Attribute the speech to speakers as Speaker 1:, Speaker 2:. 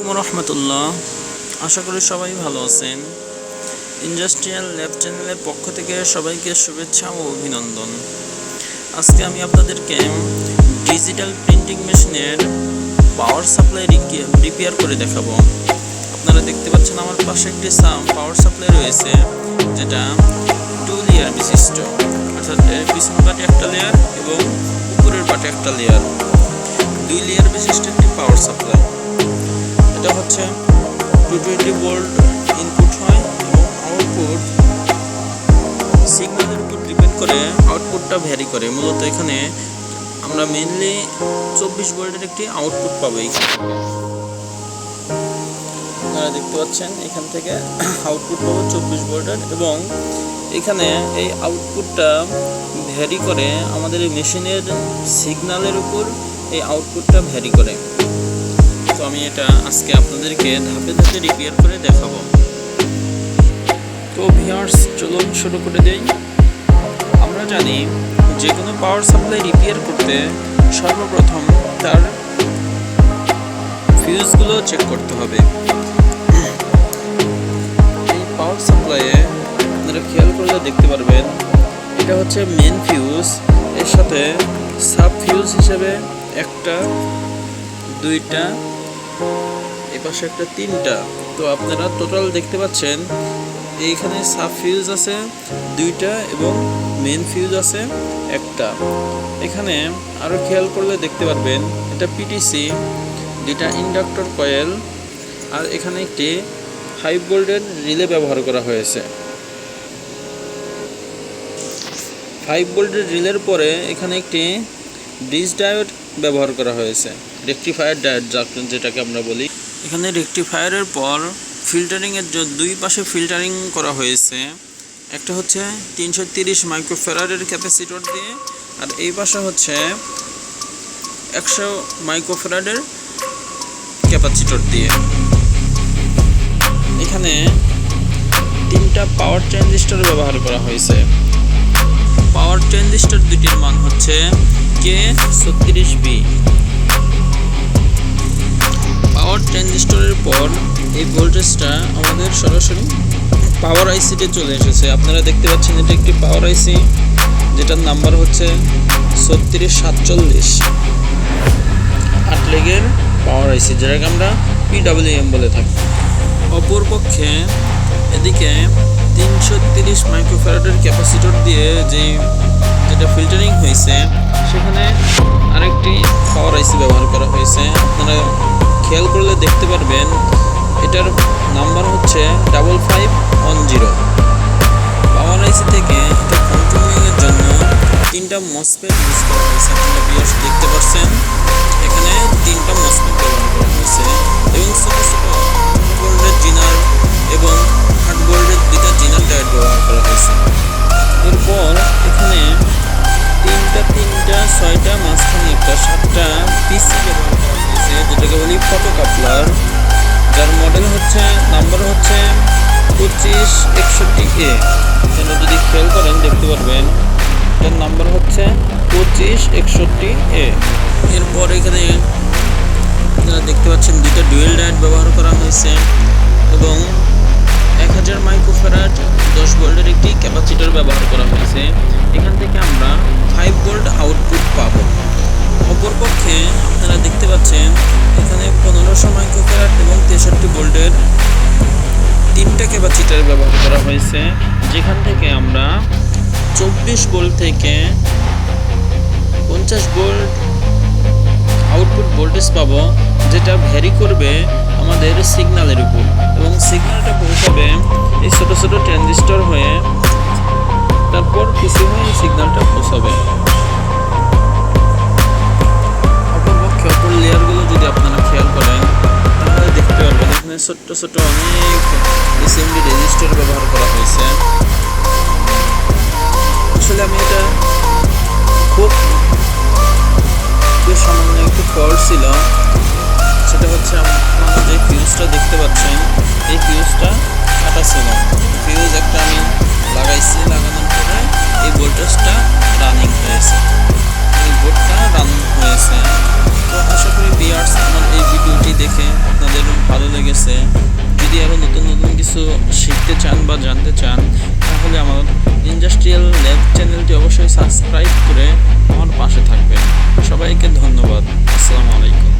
Speaker 1: আলাইকুম রহমতুল্লাহ। আশা করি সবাই ভালো আছেন। ইন্ডাস্ট্রিয়াল ল্যাব চ্যানেলের পক্ষ থেকে সবাইকে শুভেচ্ছা ও অভিনন্দন। আজকে আমি আপনাদেরকে ডিজিটাল প্রিন্টিং মেশিনের পাওয়ার সাপ্লাই রিপেয়ার করে দেখাবো। আপনারা দেখতে পাচ্ছেন আমার পাশে একটি পাওয়ার সাপ্লাই রয়েছে, যেটা টু লেয়ার বিশিষ্ট। অর্থাৎ পিছন পাটে একটা লেয়ার এবং উপরের পাটে একটা লেয়ার দুই লেয়ার বিশিষ্ট একটি পাওয়ার সাপ্লাই এটা হচ্ছে টু টোয়েন্টি ভোল্ট ইনপুট হয় এবং আউটপুট সিগন্যালের উপর ডিপেন্ড করে আউটপুটটা ভ্যারি করে। মূলত এখানে আমরা মেনলি চব্বিশ ভোল্টের একটি আউটপুট পাবো এইখান। থেকে আপনারা দেখতে পাচ্ছেন, এখান থেকে আউটপুট পাবো চব্বিশ ভোল্টের এবং এখানে এই আউটপুটটা ভ্যারি করে আমাদের এই মেশিনের সিগন্যালের উপর এই আউটপুটটা ভ্যারি করে। আমি এটা আজকে আপনাদেরকে ধাপে ধাপে রিপেয়ার করে দেখাবো। তো ভিউয়ার্স চলুন শুরু করে দেই। আমরা জানি যে কোনো পাওয়ার সাপ্লাই রিপেয়ার করতে সর্বপ্রথম তার ফিউজগুলো চেক করতে হবে। এই পাওয়ার সাপ্লাইয়ে আপনারা খেয়াল করলে দেখতে পারবেন, এটা হচ্ছে মেন ফিউজ এর সাথে সাব ফিউজ হিসেবে একটা, দুইটা এই পাশে একটা তিনটা। তো আপনারা টোটাল দেখতে পাচ্ছেন, এইখানে সাব ফিউজ আছে, দুইটা এবং মেন ফিউজ আছে, একটা। এখানে আরও খেয়াল করলে দেখতে পারবেন, এটা পিটিসি দুইটা ইন্ডাক্টর কয়েল আর এখানে একটি ফাইভ ভোল্টের রিলে ব্যবহার করা হয়েছে। ফাইভ ভোল্টের রিলের পরে এখানে একটি ডিস ডায়োড ব্যবহার করা হয়েছে। রেকটিফায়ার ডায়োড যেটাকে আমরা বলি। এখানে রেকটিফায়ারের পর ফিল্টারিংয়ের দুই পাশে ফিল্টারিং করা হয়েছে। একটা হচ্ছে তিনশো তিরিশ মাইক্রোফেরারের ক্যাপাসিটর দিয়ে, আর এই পাশে হচ্ছে একশো মাইক্রোফেরারের ক্যাপাসিটর দিয়ে। এখানে তিনটা পাওয়ার ট্রানজিস্টর ব্যবহার করা হয়েছে। পাওয়ার ট্রানজিস্টর দুটির মান হচ্ছে কে ছত্রিশ বি পর এই ভোল্টেজটা আমাদের সরাসরি পাওয়ার আইসিতে চলে এসেছে। আপনারা দেখতে পাচ্ছেন এটা একটি পাওয়ার আইসি যেটার নাম্বার হচ্ছে ছত্রিশ সাতচল্লিশ। আট লেগের পাওয়ার আইসি যেটাকে আমরা পিডাব্লিউএম বলে থাকি। অপরপক্ষে এদিকে তিনশো তিরিশ মাইক্রোফ্যারাডের ক্যাপাসিটর দিয়ে যে যেটা ফিল্টারিং হয়েছে, সেখানে আরেকটি পাওয়ার আইসি ব্যবহার করা হয়েছে। আপনারা খেয়াল করলে দেখতে পারবেন, এটার নাম্বার হচ্ছে double five one zero power IC থেকে এটা কন্ট্রোলিংয়ের জন্য তিনটা মসপেট ইউজ করা হয়েছে, আপনারা বিয়াস দেখতে পাচ্ছেন। এখানে তিনটা মসপেট ব্যবহার করা হয়েছে, এবং ছোটো ছোটো মডেল হচ্ছে নাম্বার হচ্ছে পঁচিশ একষট্টি এ এখানে যদি খেয়াল করেন, দেখতে পারবেন, এটার নাম্বার হচ্ছে পঁচিশ একষট্টি এ এরপর এখানে আপনারা দেখতে পাচ্ছেন, দুইটা ডুয়েল ডায়েট ব্যবহার করা হয়েছে এবং এক হাজার মাইক্রোফেরাট দশ ভোল্টের একটি ক্যাপাসিটার ব্যবহার করা হয়েছে। এখান থেকে আমরা ফাইভ ভোল্ট আউটপুট পাব। অপরপক্ষে আপনারা দেখতে পাচ্ছেন এখানে পনেরোশো মাইক্রোফেরাট এবং তেষট্টি ভোল্টের তিনটা ক্যাপাসিটার ব্যবহার করা হয়েছে, যেখান থেকে আমরা চব্বিশ ভোল্ট থেকে পঞ্চাশ ভোল্ট আউটপুট ভোল্টেজ পাবো, যেটা ভ্যারি করবে আমাদের সিগন্যালের উপর। এবং সিগন্যালটা পৌঁছাবে এই ছোটো ছোটো ট্রানজিস্টর হয়ে তারপর পিসি হয়ে এই সিগন্যালটা পৌঁছাবে। ছোট্ট ছোট অনেক এসএমডি রেজিস্টার ব্যবহার করা হয়েছে। আসলে আমি এটা খুব সামান্য একটু ফল ছিল সেটা হচ্ছে আপনারা যে ফিউজটা দেখতে পাচ্ছেন, এই ফিউজটা কাটা ছিল। ফিউজ একটা আমি লাগাইছি, লাগানোর পরে এই ভোল্টেজটা চান বা জানতে চান, তাহলে আমার ইন্ডাস্ট্রিয়াল ল্যাব চ্যানেলটি অবশ্যই সাবস্ক্রাইব করে আমার পাশে থাকবেন। সবাইকে ধন্যবাদ। আসসালামু আলাইকুম।